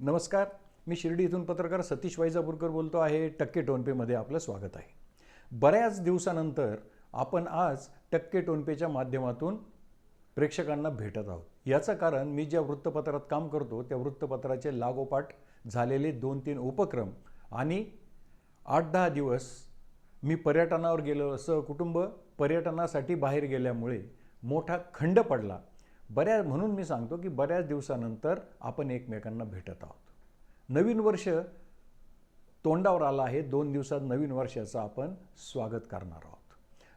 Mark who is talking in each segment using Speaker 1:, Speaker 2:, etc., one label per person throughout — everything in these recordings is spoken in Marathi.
Speaker 1: नमस्कार मी शिर्डी इथून पत्रकार सतीश वैजापूरकर बोलतो आहे. टक्के टोनपेमध्ये आपलं स्वागत आहे. बऱ्याच दिवसानंतर आपण आज टक्के टोनपेच्या माध्यमातून प्रेक्षकांना भेटत आहोत. याचं कारण मी ज्या वृत्तपत्रात काम करतो त्या वृत्तपत्राचे लागोपाठ झालेले दोन तीन उपक्रम आणि आठ दहा दिवस मी पर्यटनावर गेलो. असं कुटुंब पर्यटनासाठी बाहेर गेल्यामुळे मोठा खंड पडला. बऱ्याच म्हणून मी सांगतो की बऱ्याच दिवसानंतर आपण एकमेकांना भेटत आहोत. नवीन वर्ष तोंडावर आलं आहे दोन दिवसात नवीन वर्षाचं आपण स्वागत करणार आहोत.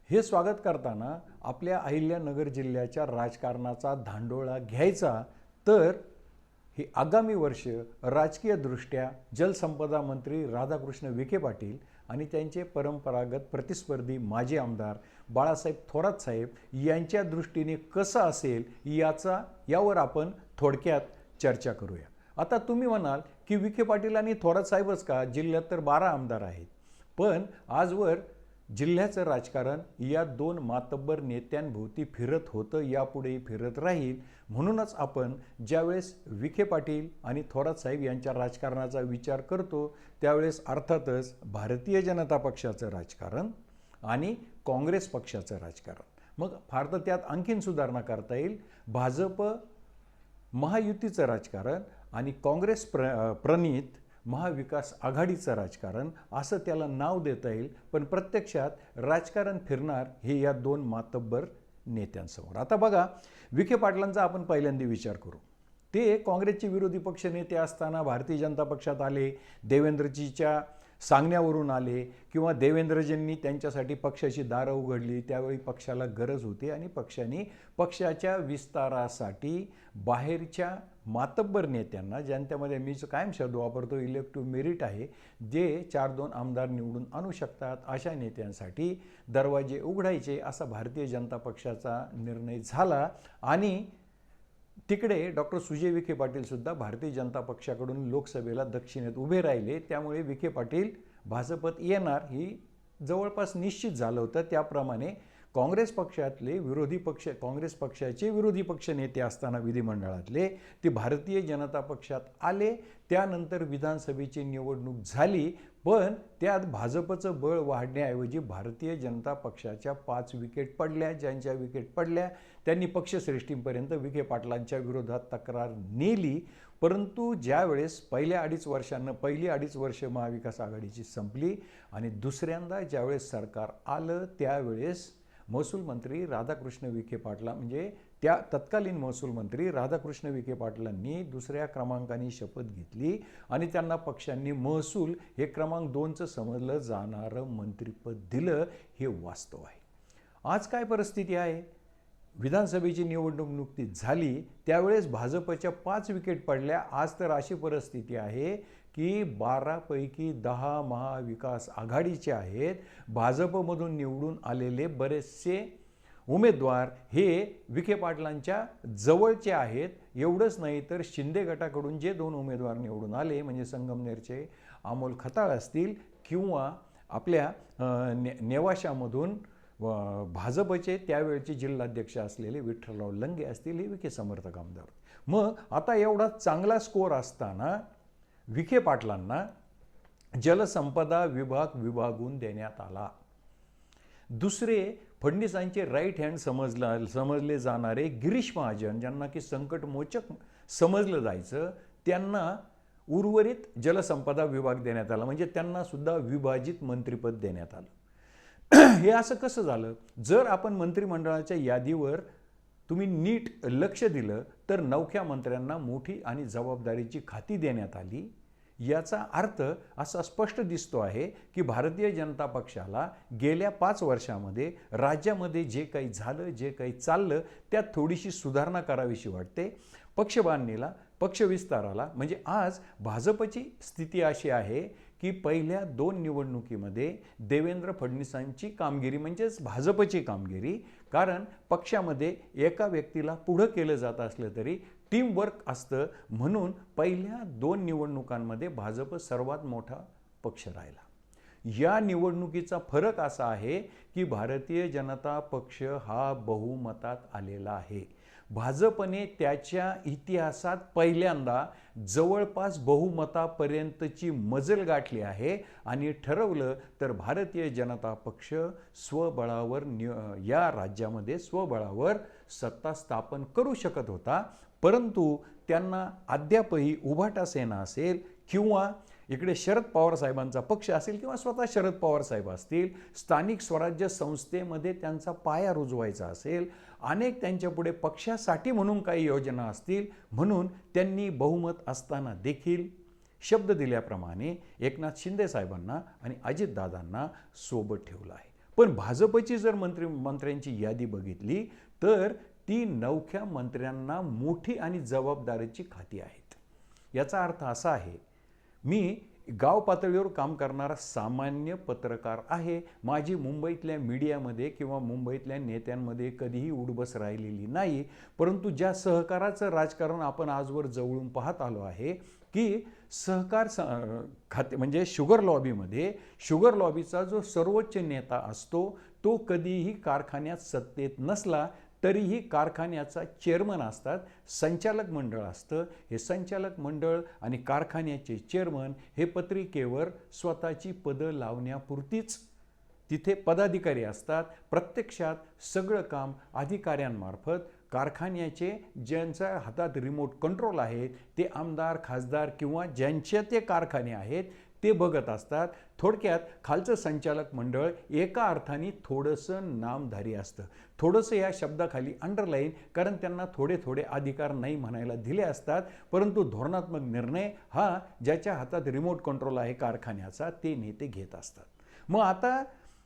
Speaker 1: हे स्वागत करताना आपल्या अहिल्यानगर जिल्ह्याच्या राजकारणाचा धांडोळा घ्यायचा तर हे आगामी वर्ष राजकीयदृष्ट्या जलसंपदा मंत्री राधाकृष्ण विखे पाटील आणि त्यांचे परंपरागत प्रतिस्पर्धी माजी आमदार बाळासाहेब थोरात साहेब यांच्या दृष्टीने कसं असेल याचा यावर आपण थोडक्यात चर्चा करूया. आता तुम्ही म्हणाल की विखे पाटील आणि थोरात साहेबच का? जिल्ह्यात तर बारा आमदार आहेत. पण आजवर जिल्ह्याचं राजकारण या दोन मातब्बर नेत्यांभोवती फिरत होतं यापुढेही फिरत राहील. म्हणूनच आपण ज्यावेळेस विखे पाटील आणि थोरात साहेब यांच्या राजकारणाचा विचार करतो त्यावेळेस अर्थातच भारतीय जनता पक्षाचं राजकारण आणि काँग्रेस पक्षाचं राजकारण. मग फार तर त्यात आणखीन सुधारणा करता येईल. भाजप महायुतीचं राजकारण आणि काँग्रेस प्र प्रणित महाविकास आघाडीचं राजकारण असं त्याला नाव देता येईल. पण प्रत्यक्षात राजकारण फिरणार हे या दोन मातब्बर नेत्यांसमोर. आता बघा विखे पाटलांचा आपण पहिल्यांदा विचार करू. ते काँग्रेसचे विरोधी पक्षनेते असताना भारतीय जनता पक्षात आले देवेंद्रजीच्या सांगण्यावरून आले किंवा देवेंद्रजींनी त्यांच्यासाठी पक्षाची दारं उघडली त्यावेळी पक्षाला गरज होती आणि पक्षाने पक्षाच्या विस्तारासाठी बाहेरच्या मातब्बर नेत्यांना ज्यांच्यामध्ये मी जो कायम शब्द वापरतो इलेक्टिव्ह मेरिट आहे जे चार दोन आमदार निवडून आणू शकतात अशा नेत्यांसाठी दरवाजे उघडायचे असा भारतीय जनता पक्षाचा निर्णय झाला आणि तिकडे डॉक्टर सुजय विखे पाटील सुद्धा भारतीय जनता पक्षाकडून लोकसभेला दक्षिणेत उभे राहिले. त्यामुळे विखे पाटील भाजपत येणार ही जवळपास निश्चित झालं होतं. त्याप्रमाणे काँग्रेस पक्षातले विरोधी पक्ष काँग्रेस पक्षाचे विरोधी पक्ष नेते असताना विधिमंडळातले ते भारतीय जनता पक्षात आले त्यानंतर विधानसभेची निवडणूक झाली पण त्यात भाजपचं बळ वाढण्याऐवजी भारतीय जनता पक्षाच्या पाच विकेट पडल्या ज्यांच्या विकेट पडल्या त्यांनी पक्षश्रेष्ठींपर्यंत विखे पाटलांच्या विरोधात तक्रार नेली. परंतु ज्यावेळेस पहिल्या अडीच वर्षांना पहिली अडीच वर्ष महाविकास आघाडीची संपली आणि दुसऱ्यांदा ज्यावेळेस सरकार आलं त्यावेळेस महसूल मंत्री राधाकृष्ण विखे पाटला म्हणजे त्या तत्कालीन महसूल मंत्री राधाकृष्ण विखे पाटलांनी दुसऱ्या क्रमांकाने शपथ घेतली आणि त्यांना पक्षांनी महसूल हे क्रमांक दोनचं समजलं जाणारं मंत्रिपद दिलं हे वास्तव आहे. आज काय परिस्थिती आहे? विधानसभेची निवडणूक नुकतीच झाली त्यावेळेस भाजपच्या पाच विकेट पडल्या आज तर अशी परिस्थिती आहे की बारापैकी दहा महाविकास आघाडीचे आहेत. भाजपमधून निवडून आलेले बरेचसे उमेदवार हे विखे पाटलांच्या जवळचे आहेत. एवढंच नाही तर शिंदे गटाकडून जे दोन उमेदवार निवडून आले म्हणजे संगमनेरचे अमोल खताळ असतील किंवा आपल्या ने नेवाशामधून भाजपचे त्यावेळचे जिल्हाध्यक्ष असलेले विठ्ठलराव लंगे असतील हे विखे समर्थक आमदार. मग आता एवढा चांगला स्कोअर असताना विखे पाटलांना जलसंपदा विभाग विभागून देण्यात आला. दुसरे फडणीसांचे राईट हँड समजला समजले जाणारे गिरीश महाजन ज्यांना की संकटमोचक समजलं जायचं त्यांना उर्वरित जलसंपदा विभाग देण्यात आला. म्हणजे त्यांना सुद्धा विभाजित मंत्रिपद देण्यात आलं. हे असं कसं झालं? जर आपण मंत्रिमंडळाच्या यादीवर तुम्ही नीट लक्ष दिलं तर नवख्या मंत्र्यांना मोठी आणि जबाबदारीची खाती देण्यात आली. याचा अर्थ असा स्पष्ट दिसतो आहे की भारतीय जनता पक्षाला गेल्या पाच वर्षामध्ये राज्यामध्ये जे काही झालं जे काही चाललं त्यात थोडीशी सुधारणा करावीशी वाटते. पक्षबांधणीला पक्षविस्ताराला म्हणजे आज भाजपची स्थिती अशी आहे की पहिल्या दोन निवडणुकीमध्ये देवेंद्र फडणवीसांची कामगिरी म्हणजेच भाजपची कामगिरी कारण पक्षामध्ये एका व्यक्तीला पुढं केलं जात असलं तरी टीमवर्क असतं म्हणून पहिल्या दोन निवडणुकांमध्ये भाजप सर्वात मोठा पक्ष राहिला. या निवडणुकीचा फरक असा आहे की भारतीय जनता पक्ष हा बहुमतात आलेला आहे. भाजपने त्याच्या इतिहासात पहिल्यांदा जवळपास बहुमतापर्यंतची मजल गाठली आहे आणि ठरवलं तर भारतीय जनता पक्ष स्वबळावर निय या राज्यामध्ये स्वबळावर सत्ता स्थापन करू शकत होता. परंतु त्यांना अद्यापही उभाटा सेना असेल किंवा इकडे शरद पवार साहेबांचा पक्ष असेल किंवा स्वतः शरद पवार साहेब असतील स्थानिक स्वराज्य संस्थेमध्ये त्यांचा पाया रुजवायचा असेल अनेक त्यांच्यापुढे पक्षासाठी म्हणून काही योजना असतील म्हणून त्यांनी बहुमत असताना देखील शब्द दिल्याप्रमाणे एकनाथ शिंदे साहेबांना आणि अजितदादांना सोबत ठेवलं आहे. पण भाजपची जर मंत्री मंत्र्यांची यादी बघितली तर ती नवख्या मंत्र्यांना मोठी आणि जबाबदारीची खाती आहेत. याचा अर्थ असा आहे मी गाव पातळीवर काम करणारा सामान्य पत्रकार आहे. माझी मुंबईतल्या मीडियामध्ये किंवा मुंबईतल्या नेत्यांमध्ये कधीही उडबस राहिलेली नाही. परंतु ज्या सहकाराचं राजकारण आपण आजवर जवळून पाहत आलो आहे की सहकार स खाते म्हणजे शुगर लॉबीमध्ये शुगर लॉबीचा जो सर्वोच्च नेता असतो तो कधीही कारखान्यात सत्तेत नसला तरीही कारखान्याचा चेअरमन असतात संचालक मंडळ असतं. हे संचालक मंडळ आणि कारखान्याचे चेअरमन हे पत्रिकेवर स्वतःची पदं लावण्यापुरतीच तिथे पदाधिकारी असतात. प्रत्यक्षात सगळं काम अधिकाऱ्यांमार्फत कारखान्याचे ज्यांच्या हातात रिमोट कंट्रोल आहे ते आमदार खासदार किंवा ज्यांचे ते कारखाने आहेत ते बघत असतात. थोडक्यात खालचं संचालक मंडळ एका अर्थाने थोडंसं नामधारी असतं. थोडंसं या शब्दाखाली अंडरलाईन कारण त्यांना थोडे थोडे अधिकार नाही म्हणायला दिले असतात. परंतु धोरणात्मक निर्णय हा ज्याच्या हातात रिमोट कंट्रोल आहे कारखान्याचा ते नेते घेत असतात. मग आता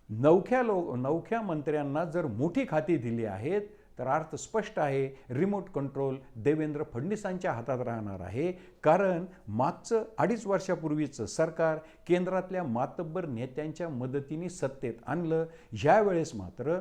Speaker 1: नवख्या लो नवख्या मंत्र्यांना जर मोठी खाती दिली आहेत तर अर्थ स्पष्ट आहे रिमोट कंट्रोल देवेंद्र फडणवीसांच्या हातात राहणार आहे. कारण मागचं अडीच वर्षापूर्वीचं सरकार केंद्रातल्या मातब्बर नेत्यांच्या मदतीने सत्तेत आणलं. ह्यावेळेस मात्र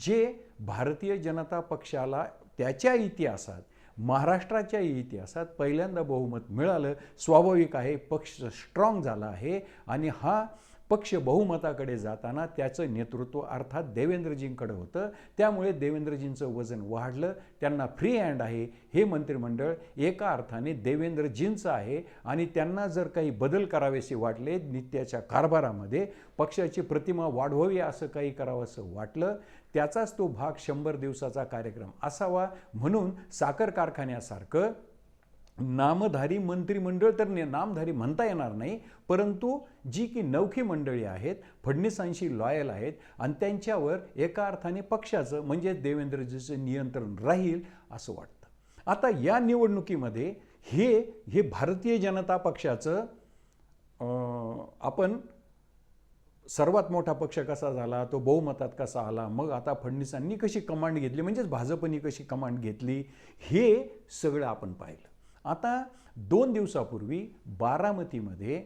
Speaker 1: जे भारतीय जनता पक्षाला त्याच्या इतिहासात महाराष्ट्राच्या इतिहासात पहिल्यांदा बहुमत मिळालं स्वाभाविक आहे पक्ष स्ट्रॉंग झाला आहे. आणि हा पक्ष बहुमताकडे जाताना त्याचं नेतृत्व अर्थात देवेंद्रजींकडे होतं. त्यामुळे देवेंद्रजींचं वजन वाढलं. त्यांना फ्री हँड आहे. हे मंत्रिमंडळ एका अर्थाने देवेंद्रजींचं आहे आणि त्यांना जर काही बदल करावेसे वाटले नित्याच्या कारभारामध्ये पक्षाची प्रतिमा वाढवावी असं काही करावंसं वाटलं त्याचाच तो भाग शंभर दिवसाचा कार्यक्रम असावा म्हणून साखर कारखान्यासारखं नामधारी मंत्रिमंडळ तर नामधारी म्हणता येणार नाही परंतु जी की नवखी मंडळी आहेत फडणवीसांशी लॉयल आहेत आणि त्यांच्यावर एका अर्थाने पक्षाचं म्हणजे देवेंद्रजीचं नियंत्रण राहील असं वाटतं. आता या निवडणुकीमध्ये हे हे भारतीय जनता पक्षाचं आपण सर्वात मोठा पक्ष कसा झाला तो बहुमतात कसा आला मग आता फडणवीसांनी कशी कमांड घेतली म्हणजेच भाजपनी कशी कमांड घेतली हे सगळं आपण पाहिलं. आता दोन दिवसापूर्वी बारामतीमध्ये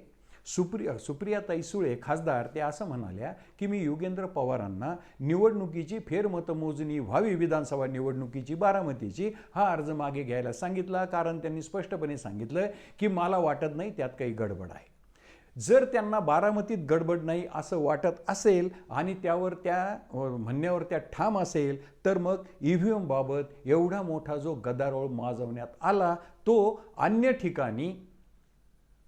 Speaker 1: सुप्रिया सुप्रियाताई सुळे खासदार ते असं म्हणाल्या की मी योगेंद्र पवारांना निवडणुकीची फेरमतमोजणी व्हावी विधानसभा निवडणुकीची बारामतीची हा अर्ज मागे घ्यायला सांगितला कारण त्यांनी स्पष्टपणे सांगितलं की मला वाटत नाही त्यात काही गडबड आहे. जर त्यांना बारामतीत गडबड नाही असं वाटत असेल आणि त्यावर त्या म्हणण्यावर त्या ठाम असेल तर मग ई व्ही एमबाबत एवढा मोठा जो गदारोळ माजवण्यात आला तो अन्य ठिकाणी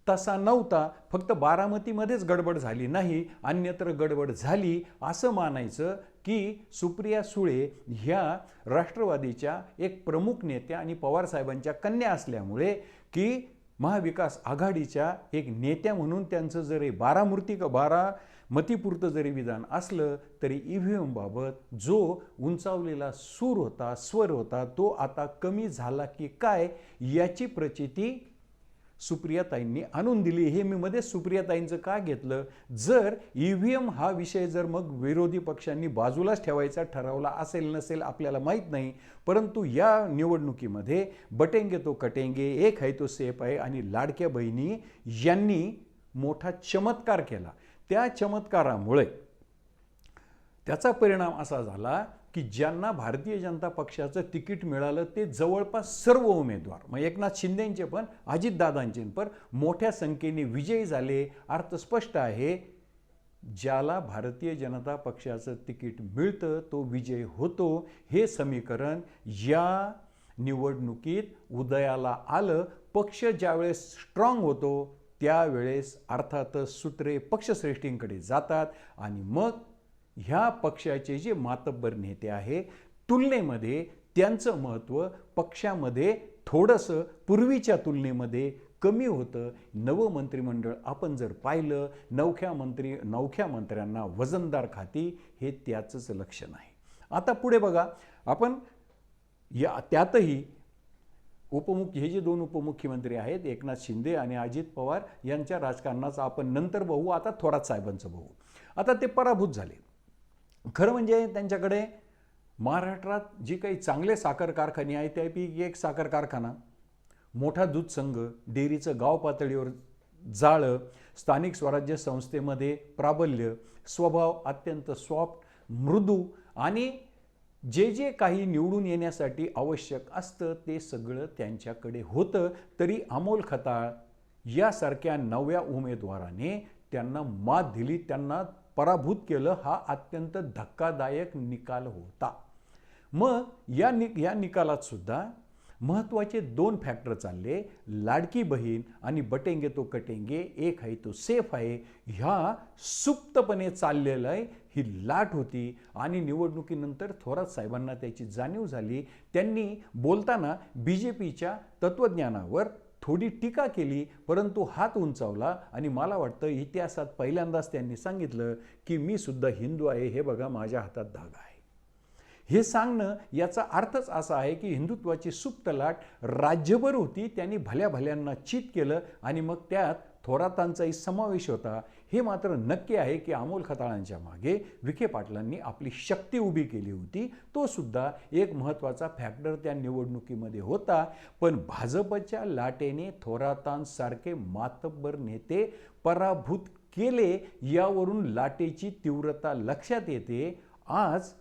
Speaker 1: तसा नव्हता फक्त बारामतीमध्येच गडबड झाली नाही अन्यत्र गडबड झाली असं मानायचं की सुप्रिया सुळे ह्या राष्ट्रवादीच्या एक प्रमुख नेत्या आणि पवारसाहेबांच्या कन्या असल्यामुळे की महाविकास आघाडीच्या एक नेत्या म्हणून त्यांचं जरी बारामूर्ती बारा मतीपुरतं जरी विधान असलं तरी ई व्ही एमबाबत जो उंचावलेला सूर होता स्वर होता तो आता कमी झाला की काय याची प्रचिती सुप्रियाताईंनी आणून दिली. हे मी मध्ये सुप्रियाताईंचं का घेतलं? जर ई व्ही एम हा विषय जर मग विरोधी पक्षांनी बाजूलाच ठेवायचा ठरवला असेल नसेल आपल्याला माहीत नाही परंतु या निवडणुकीमध्ये बटेंगे तो कटेंगे एक आहे तो सेफ आहे आणि लाडक्या बहिणी यांनी मोठा चमत्कार केला. त्या चमत्कारामुळे त्याचा परिणाम असा झाला की ज्यांना भारतीय जनता पक्षाचं तिकीट मिळालं ते जवळपास सर्व उमेदवार मग एकनाथ शिंदेंचे पण अजितदादांचे पण मोठ्या संख्येने विजयी झाले. अर्थ स्पष्ट आहे ज्याला भारतीय जनता पक्षाचं तिकीट मिळतं तो विजय होतो. हे समीकरण या निवडणुकीत उदयाला आलं. पक्ष ज्यावेळेस स्ट्रॉंग होतो त्यावेळेस अर्थातच सूत्रे पक्षश्रेष्ठींकडे जातात आणि मग ह्या पक्षाचे जे मातब्बर नेते आहे तुलनेमध्ये त्यांचं महत्त्व पक्षामध्ये थोडंसं पूर्वीच्या तुलनेमध्ये कमी होतं. नवं मंत्रिमंडळ आपण जर पाहिलं नवख्या मंत्री नवख्या मंत्र्यांना वजनदार खाती हे त्याचंच लक्षण आहे. आता पुढे बघा आपण या त्यातही उपमुख्य हे जे दोन उपमुख्यमंत्री आहेत एकनाथ शिंदे आणि अजित पवार यांच्या राजकारणाचा आपण नंतर बघू. आता थोरात साहेबांचं बघू. आता ते पराभूत झाले. खरं म्हणजे त्यांच्याकडे महाराष्ट्रात जी काही चांगले साखर कारखाने आहेत त्यापैकी एक साखर कारखाना मोठा दूध संघ डेअरीचं गाव पातळीवर जाळं स्थानिक स्वराज्य संस्थेमध्ये प्राबल्य स्वभाव अत्यंत सॉफ्ट मृदू आणि जे जे काही निवडून येण्यासाठी आवश्यक असतं ते सगळं त्यांच्याकडे होतं. तरी अमोल खताळ यासारख्या नव्या उमेदवाराने त्यांना मात दिली त्यांना पराभूत केलं हा अत्यंत धक्कादायक निकाल होता. मग या नि या निकालात सुद्धा महत्त्वाचे दोन फॅक्टर चालले. लाडकी बहीण आणि बटेंगे तो कटेंगे एक आहे तो सेफ आहे. ह्या सुप्तपणे चाललेलं आहे. ही लाट होती आणि निवडणुकीनंतर थोरात साहेबांना त्याची जाणीव झाली. त्यांनी बोलताना बी जे पीच्या तत्त्वज्ञानावर थोडी टीका केली परंतु हात उंचावला आणि मला वाटतं इतिहासात पहिल्यांदाच त्यांनी सांगितलं की मी सुद्धा हिंदू आहे. हे बघा माझ्या हातात धागा आहे. हे सांगणं याचा अर्थच असा आहे की हिंदुत्वाची सुप्त लाट राज्यभर होती त्यांनी भल्या भल्यांना चित केलं आणि मग त्यात थोरातांचाही समावेश होता. हे मात्र नक्की आहे की अमोल खताळांच्या मागे विखे पाटलांनी आपली शक्ती उभी केली होती. तो सुद्धा एक महत्त्वाचा फॅक्टर त्या निवडणुकीमध्ये होता. पण भाजपच्या लाटेने थोरातांसारखे मातब्बर नेते पराभूत केले यावरून लाटेची तीव्रता लक्षात येते. आज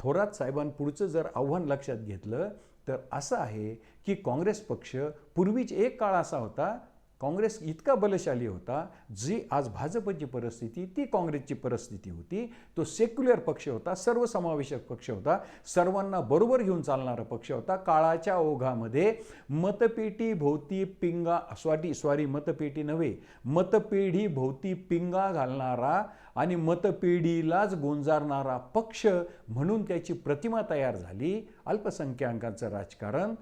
Speaker 1: थोरात साहेबांपुढचं जर आव्हान लक्षात घेतलं तर असं आहे की काँग्रेस पक्ष पूर्वीच एक काळ असा होता काँग्रेस इतका बलशाली होता जी आज भाजपची परिस्थिती ती काँग्रेसची परिस्थिती होती. तो सेक्युलर पक्ष होता सर्वसमावेशक पक्ष होता. सर्वांना बरोबर घेऊन चालणारा पक्ष होता. काळाच्या ओघामध्ये मतपेटी भोवती पिंगा स्वाटी स्वारी मतपेटी नव्हे मतपेढी भोवती पिंगा घालणारा आणि मतपेढीलाच गोंजारणारा पक्ष म्हणून त्याची प्रतिमा तयार झाली. अल्पसंख्याकांचं राजकारण.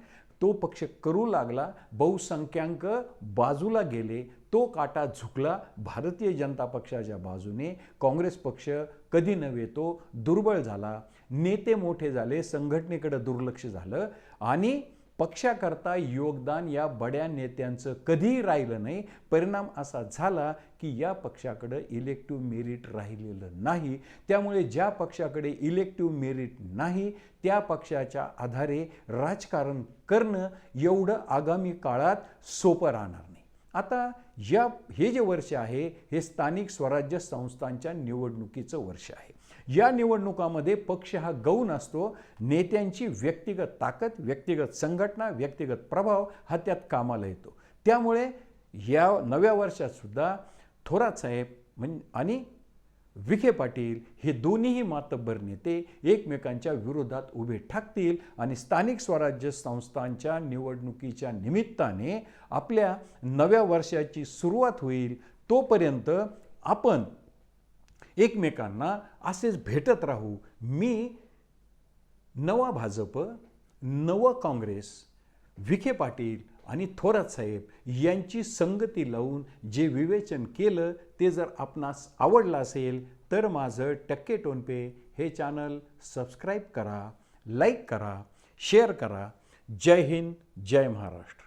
Speaker 1: तो पक्ष करू लागला. बहुसंख्याक बाजूला गेले. तो काटा झुकला. भारतीय जनता पक्षाच्या बाजूने काँग्रेस पक्ष कधी नव्हे तो दुर्बळ झाला. नेते मोठे झाले. संघटनेकडे दुर्लक्ष झालं. आणि पक्षाकरता योगदान या बड्या नेत्यांचं कधीही राहिलं नाही. परिणाम असा झाला की या पक्षाकडं इलेक्टिव्ह मेरिट राहिलेलं नाही. त्यामुळे ज्या पक्षाकडे इलेक्टिव्ह मेरिट नाही त्या पक्षाच्या आधारे राजकारण करणं एवढं आगामी काळात सोपं राहणार नाही. आता या हे जे वर्ष आहे हे स्थानिक स्वराज्य संस्थांच्या निवडणुकीचं वर्ष आहे. या निवडणुकामध्ये पक्ष हा गौण असतो नेत्यांची व्यक्तिगत ताकद व्यक्तिगत संघटना व्यक्तिगत प्रभाव हा त्यात कामाला येतो. त्यामुळे या नव्या वर्षातसुद्धा थोरात साहेब म्हण आणि विखे पाटील हे दोन्हीही मातब्बर नेते एकमेकांच्या विरोधात उभे ठाकतील आणि स्थानिक स्वराज्य संस्थांच्या निवडणुकीच्या निमित्ताने आपल्या नव्या वर्षाची सुरुवात होईल तोपर्यंत आपण एकमेकांना असेच भेटत राहू. मी नवा भाजप नवं काँग्रेस विखे पाटील आणि थोरात साहेब यांची संगती लावून जे विवेचन केलं ते जर आपणास आवडलं असेल तर माझं टक्के टोनपे हे चॅनल सबस्क्राईब करा लाईक करा शेअर करा. जय हिंद जय महाराष्ट्र.